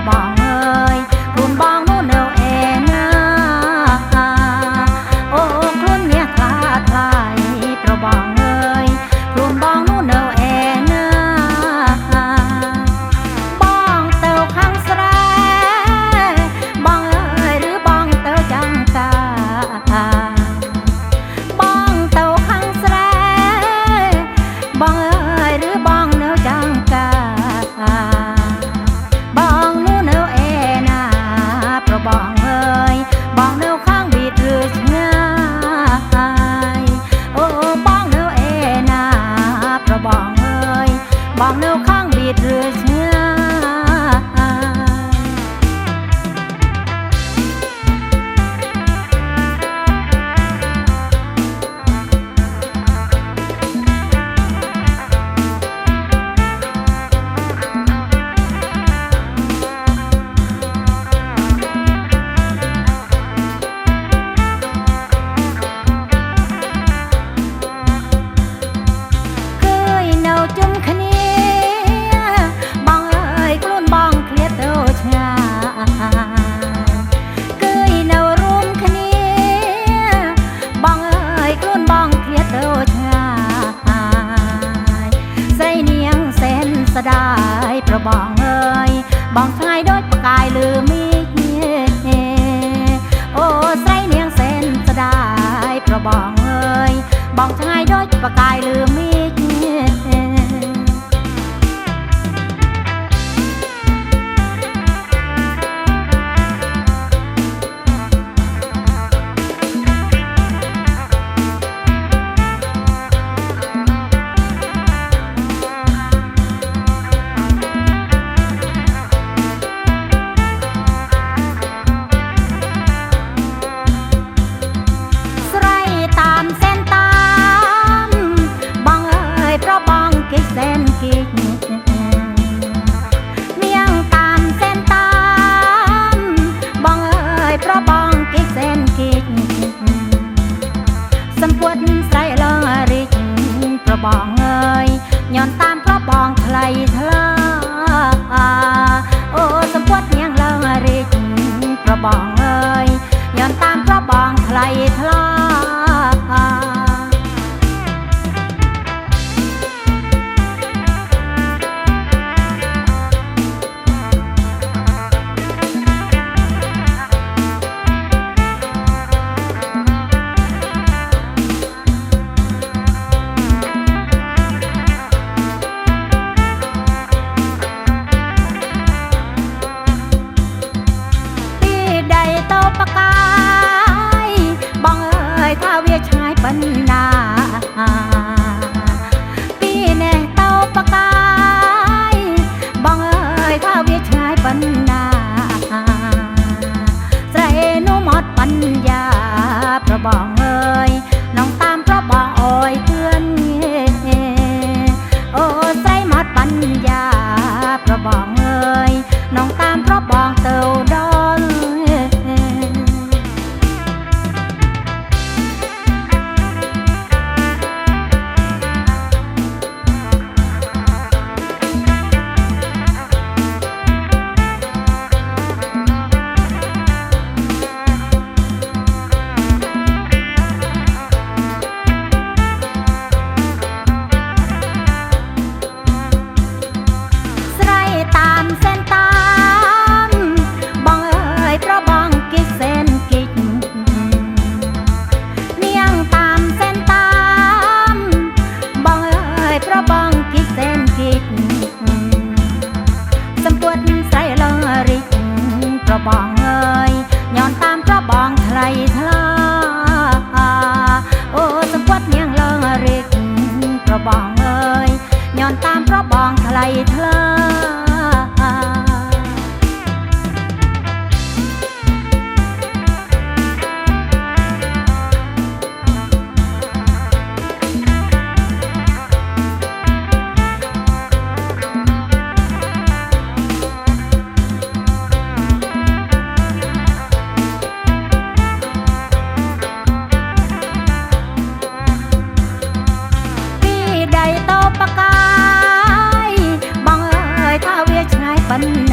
吧。 บ้องชายโดยกายลืมมีโอ้ใส่เนียงเส้นสะได้เพราะบองเอ้ยบ้องชายโดยประกายลืมมี ระบองเอ้ยย้อนตามพระบองใครทลาโอ้สมปวดยังลงริกเพระบองเอ้ยย้อนตามพระบองใครทลา บองเอ่ยย้อนตามเพระบองใครทลาโอ้สมปวดเนียงเลงริกเพระบองเอ่ยย้อนตามเพระบองใครทลา ปี